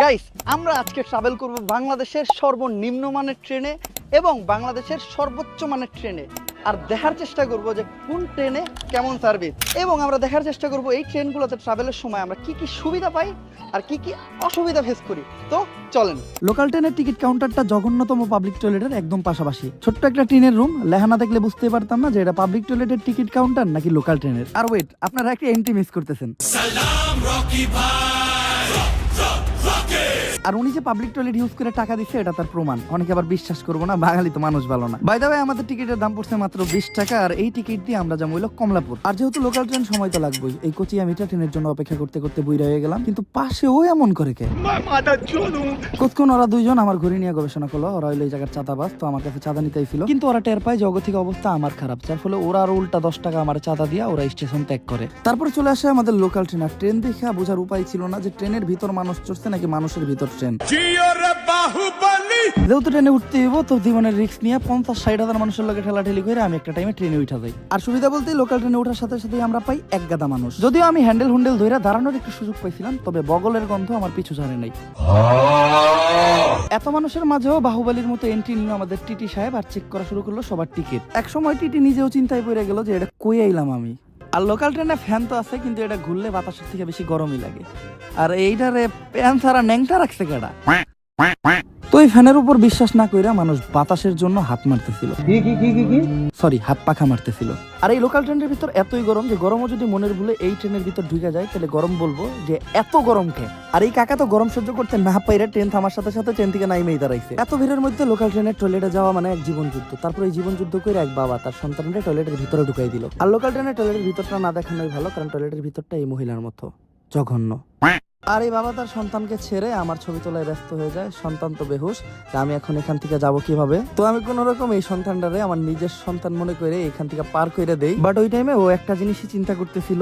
Guys আমরা আজকে travel করব বাংলাদেশের সর্বনিম্ন মানের ট্রেনে এবং বাংলাদেশের সর্বোচ্চ মানের ট্রেনে। আর দেখার চেষ্টা করব যে কোন ট্রেনে কেমন সার্ভিস এবং আমরা দেখার চেষ্টা করব এই ট্রেনগুলোতে ট্রাভেলের সময় আমরা কি কি সুবিধা পাই আর কি কি অসুবিধা ফেস করি। তো চলেন। লোকাল ট্রেনের টিকিট কাউন্টারটা জঘন্যতম পাবলিক টয়লেটের একদম পাশাপাশি। ছোট্ট একটা ট্রেনের রুম লেহানা দেখলে বুঝতে পারতাম না যে এটা পাবলিক টয়লেটের টিকিট কাউন্টার নাকি লোকাল ট্রেনের আর ওয়েট আপনারা একটা এন্ট্রি মিস করতেছেন? আর উনি যে পাবলিক টয়লেট ইউজ করে টাকা দিচ্ছে এটা তার প্রমাণ। অনেকে আবার বিশ্বাস করব না, বাঙালি তো মানুষ ভালো না। বাই ভাই আমাদের টিকিটের দাম পড়ছে মাত্র বিশ টাকা, আর এই টিকিট দিয়ে আমরা যাব হইল কমলাপুর। আর যেহেতু লোকাল ট্রেন সময় তো লাগবেই, এই কোচি আমিটা ট্রেনের জন্য অপেক্ষা করতে করতে বই হয়ে গেলাম। কিন্তু পাশে ও এমন করে কে? কতক্ষণ ওরা দুইজন আমার ঘুরে নিয়ে গবেষণা করল, ওরা হইল এই জায়গার চাঁদাবাজ, তো আমার কাছে চাঁদা নিতেই ছিল। কিন্তু ওরা টের পায় জগতিক অবস্থা আমার খারাপ, যার ফলে ওরা আর উল্টা দশ টাকা আমার চাঁদা দিয়া ওরা স্টেশন ত্যাগ করে। তারপরে চলে আসে আমাদের লোকাল ট্রেন আর ট্রেন দেখে বোঝার উপায় ছিল না যে ট্রেনের ভিতর মানুষ চড়ছে নাকি মানুষের ভিতর ট্রেন যেহেতু ট্রেনে উঠতে হইব তো জীবনের রিস্ক নিয়ে পঞ্চাশ ষাট হাজার মানুষের লগে ঠেলাঠেলি করে আমি একটা টাইমে ট্রেনে উঠা যাই। আর সুবিধা বলতে লোকাল ট্রেনে ওঠার সাথে সাথে আমরা পাই এক গাদা মানুষ। যদিও আমি হ্যান্ডেল হুন্ডেল ধরে দাঁড়ানোর একটু সুযোগ পাইছিলাম তবে বগলের গন্ধ আমার পিছু ছাড়ে নাই। এত মানুষের মাঝেও বাহুবলীর মতো এন্ট্রি নিল আমাদের টিটি সাহেব আর চেক করা শুরু করল সবার টিকিট এক সময় টিটি নিজেও চিন্তায় পড়ে গেল যে এটা কই আইলাম আমি। আর লোকাল ট্রেনে ফ্যান তো আছে, কিন্তু এটা ঘুরলে বাতাসের থেকে বেশি গরমই লাগে। আর এইটারে প্যান ছাড়া ন্যাংটা রাখছে কেডা? তো এই ফ্যানের উপর বিশ্বাস না কইরা মানুষ বাতাসের জন্য হাত মারতেছিল। সরি হাত পাখা মারতেছিল। আর এই লোকাল ট্রেনের ভিতর এতই গরম যে গরমও যদি মনের ভুলে এই ট্রেনের ভিতর ঢুকে যায় তাহলে গরম বলব যে এত গরম কে? আর এই কাকা তো গরম সহ্য করতে না পাইরা ট্রেন থামার সাথে সাথে ট্রেন থেকে নাইমেই দাঁড়াইছে। এত ভিড়ের মধ্যে লোকাল ট্রেনের টয়লেটে যাওয়া মানে এক জীবন যুদ্ধ। তারপর এই জীবন যুদ্ধ করে এক বাবা তার সন্তানকে টয়লেটের ভিতরে ঢুকাই দিল। আর লোকাল ট্রেনের টয়লেটের ভিতরটা না দেখানোই ভালো কারণ টয়লেটের ভিতরটা এই মহিলার মতো জঘন্য। আর এই বাবা তার সন্তানকে ছেড়ে আমার ছবি তোলায় ব্যস্ত হয়ে যায়। সন্তান তো বেহুশ আমি এখন এখান থেকে যাব কীভাবে? তো আমি কোন রকম এই সন্তানটারে আমার নিজের সন্তান মনে করে এখান থেকে পার করে দেই। বাট ওই টাইমে ও একটা জিনিসই চিন্তা করতেছিল।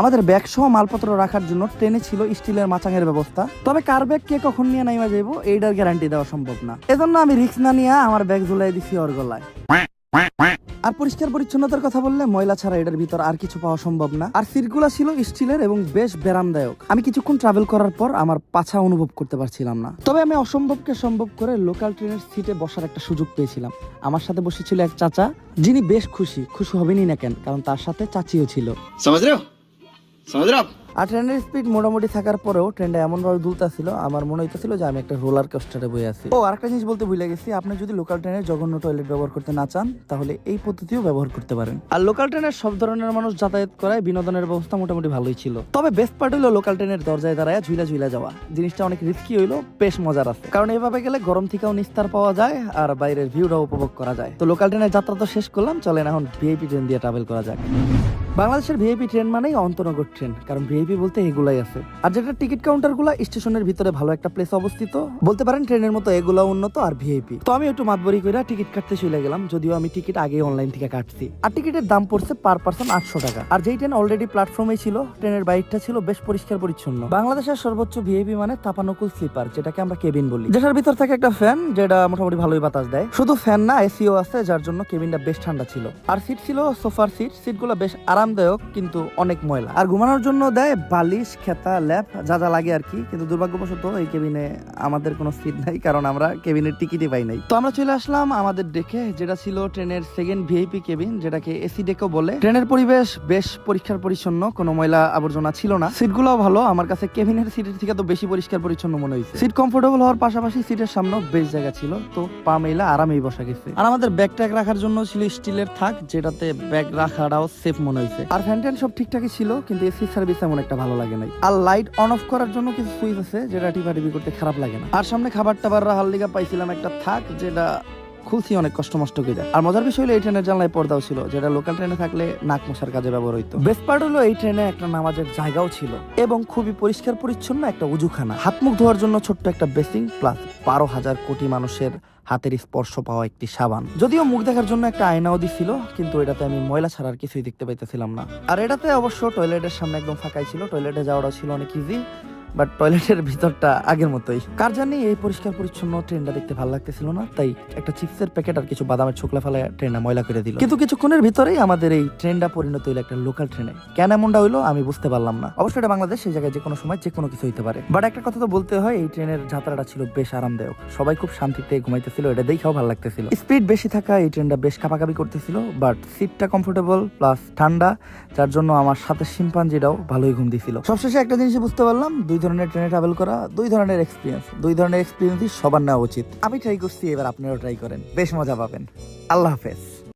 আমাদের ব্যাগ সহ মালপত্র রাখার জন্য ট্রেনে ছিল স্টিলের মাচাঙের ব্যবস্থা। তবে কার ব্যাগ কে কখন নিয়ে নাইমা যাইবো এইটার গ্যারান্টি দেওয়া সম্ভব না। এজন্য আমি রিক্স না নিয়ে আমার ব্যাগ ঝুলাই দিছি ওর গলায়। আর পরিষ্কার পরিচ্ছন্নতার কথা বললে ময়লা ছাড়া এটার ভিতর আর কিছু পাওয়া সম্ভব না। আর সিটগুলা ছিল স্টিলের এবং বেশ বেরামদায়ক আমি কিছুক্ষণ ট্রাভেল করার পর আমার পাছা অনুভব করতে পারছিলাম না। তবে আমি অসম্ভবকে সম্ভব করে লোকাল ট্রেনের সিটে বসার একটা সুযোগ পেয়েছিলাম। আমার সাথে বসেছিল এক চাচা, যিনি বেশ খুশি। খুশি হবেনই না কেন? কারণ তার সাথে চাচিও ছিল। সমাজ সমাজ আর ট্রেনের স্পিড মোটামুটি থাকার পরেও ট্রেনটা এমন ভাবে দুলতাছিল, আমার মনে হইতেছিল যে আমি একটা রোলার কোস্টারে বই আছি। ও, আরেকটা জিনিস বলতে ভুলে গেছি, আপনি যদি লোকাল ট্রেনের জঘন্য টয়লেট ব্যবহার করতে না চান, তাহলে এই পদ্ধতিও ব্যবহার করতে পারেন। আর লোকাল ট্রেনের সব ধরনের মানুষ যাতায়াত করায় বিনোদনের ব্যবস্থা মোটামুটি ভালোই ছিল। তবে বেস্ট পার্ট হলো লোকাল ট্রেনের দরজায় দাঁড়ায় ঝুলা ঝুলা যাওয়া। জিনিসটা অনেক রিস্কি হইল, বেশ মজার আছে। কারণ এভাবে গেলে গরম থেকেও নিস্তার পাওয়া যায়, আর বাইরের ভিউটাও উপভোগ করা যায়। তো লোকাল ট্রেনের যাত্রা তো শেষ করলাম, চলেন এখন ভিআইপি ট্রেন দিয়ে ট্রাভেল করা যাক। বাংলাদেশের ভিআইপি ট্রেন মানেই অন্তনগর ট্রেন কারণ ভিআইপি বলতে এগুলাই আছে। আর যেটা টিকিট কাউন্টারগুলা স্টেশনের ভিতরে ভালো একটা প্লেস অবস্থিত। বলতে পারেন ট্রেনের মতো এগুলা উন্নত আর ভিআইপি তো আমি একটু মাতবরি করে টিকিট কাটতে চলে গেলাম, যদিও আমি টিকিট আগে অনলাইন থেকে কাটছি। আর টিকিটের দাম পড়ছে পার পার্সন আটশো টাকা। আর যেই ট্রেন অলরেডি প্ল্যাটফর্মে ছিল ট্রেনের বাইকটা ছিল বেশ পরিষ্কার পরিচ্ছন্ন। বাংলাদেশের সর্বোচ্চ ভিআইপি মানে তাপানুকুল স্লিপার যেটাকে আমরা কেবিন বলি। যেটার ভিতর থাকে একটা ফ্যান যেটা মোটামুটি ভালোই বাতাস দেয়। শুধু ফ্যান না এসিও আছে, যার জন্য কেবিনটা বেশ ঠান্ডা ছিল। আর সিট ছিল সোফার সিট সিটগুলো বেশ আরামদায়ক, কিন্তু অনেক ময়লা। আর ঘুমানোর জন্য দেয় বালিশ, খেতা, ল্যাপ, যা যা লাগে আর কি। কিন্তু দুর্ভাগ্যবশত এই কেবিনে আমাদের কোনো সিট নাই, কারণ আমরা কেবিনের টিকিটই পাই নাই। তো আমরা চলে আসলাম আমাদের ডেকে, যেটা ছিল ট্রেনের সেকেন্ড ভিআইপি কেবিন, যেটাকে এসি ডেকও বলে। ট্রেনের পরিবেশ বেশ পরিষ্কার পরিচ্ছন্ন, কোনো ময়লা আবর্জনা ছিল না। সিটগুলোও ভালো, আমার কাছে কেবিনের সিটের থেকে তো বেশি পরিষ্কার পরিচ্ছন্ন মনে হয়েছে। সিট কমফোর্টেবল হওয়ার পাশাপাশি সিটের সামনেও বেশ জায়গা ছিল, তো পা মেলা আরামেই বসা গেছে। আর আমাদের ব্যাগ ট্যাগ রাখার জন্য ছিল স্টিলের থাক, যেটাতে ব্যাগ রাখাটাও সেফ মনে হয়েছে। আর ফ্যান ট্যান সব ঠিকঠাকই ছিল, কিন্তু এসি সার্ভিস এমন একটা ভালো লাগে নাই। আর লাইট অন অফ করার জন্য কিছু সুইচ আছে যেটা টিপাটিপি করতে খারাপ লাগে না। আর সামনে খাবার টাবার রাহার লিগা পাইছিলাম একটা থাক যেটা খুলছি অনেক কষ্ট মষ্ট করে আর মজার বিষয় হলো এই ট্রেনের জানলায় পর্দাও ছিল, যেটা লোকাল ট্রেনে থাকলে নাক মশার কাজে ব্যবহৃত হইতো। বেস্ট পার্ট হলো এই ট্রেনে একটা নামাজের জায়গাও ছিল, এবং খুবই পরিষ্কার পরিচ্ছন্ন একটা উজুখানা। হাত মুখ ধোয়ার জন্য ছোট্ট একটা বেসিং প্লাস বারো হাজার কোটি মানুষের হাতের স্পর্শ পাওয়া একটি সাবান। যদিও মুখ দেখার জন্য একটা আয়নাও দিছিল কিন্তু এটাতে আমি ময়লা ছাড়ার কিছুই দেখতে পাইতেছিলাম না। আর এটাতে অবশ্য টয়লেটের সামনে একদম ফাঁকাই ছিল। টয়লেটে যাওয়াটা ছিল অনেক ইজি বাট টয়লেটের ভিতরটা আগের মতোই। কার জানি এই পরিষ্কার পরিচ্ছন্ন ট্রেনটা দেখতে ভালো লাগতেছিল না, তাই একটা চিপসের প্যাকেট আর কিছু বাদামের ছোকলা ফেলে ট্রেনটা ময়লা করে দিল। কিন্তু কিছুক্ষণের ভিতরেই আমাদের এই ট্রেনটা পরিণত হইল একটা লোকাল ট্রেনে। কেন এমনটা হইল আমি বুঝতে পারলাম না। অবশ্যই এটা বাংলাদেশ, সেই জায়গায় যে কোনো সময় যে কোনো কিছু হইতে পারে। বাট একটা কথা তো বলতে হয়, এই ট্রেনের যাত্রাটা ছিল বেশ আরামদায়ক। সবাই খুব শান্তিতে ঘুমাইতেছিল, এটা দেখেও ভালো লাগতেছিল। স্পিড বেশি থাকা এই ট্রেনটা বেশ কাপাকাপি করতেছিল বাট সিটটা কমফোর্টেবল প্লাস ঠান্ডা, যার জন্য আমার সাথে শিম্পাঞ্জিটাও ভালোই ঘুম দিছিল। সবশেষে একটা জিনিস বুঝতে পারলাম, দুই ধরনের ট্রেনে ট্রাভেল করা, দুই ধরনের এক্সপিরিয়েন্স দুই ধরনের এক্সপিরিয়েন্সই সবার নেওয়া উচিত। আমি ট্রাই করছি, এবার আপনারাও ট্রাই করেন। বেশ মজা পাবেন। আল্লাহ হাফেজ।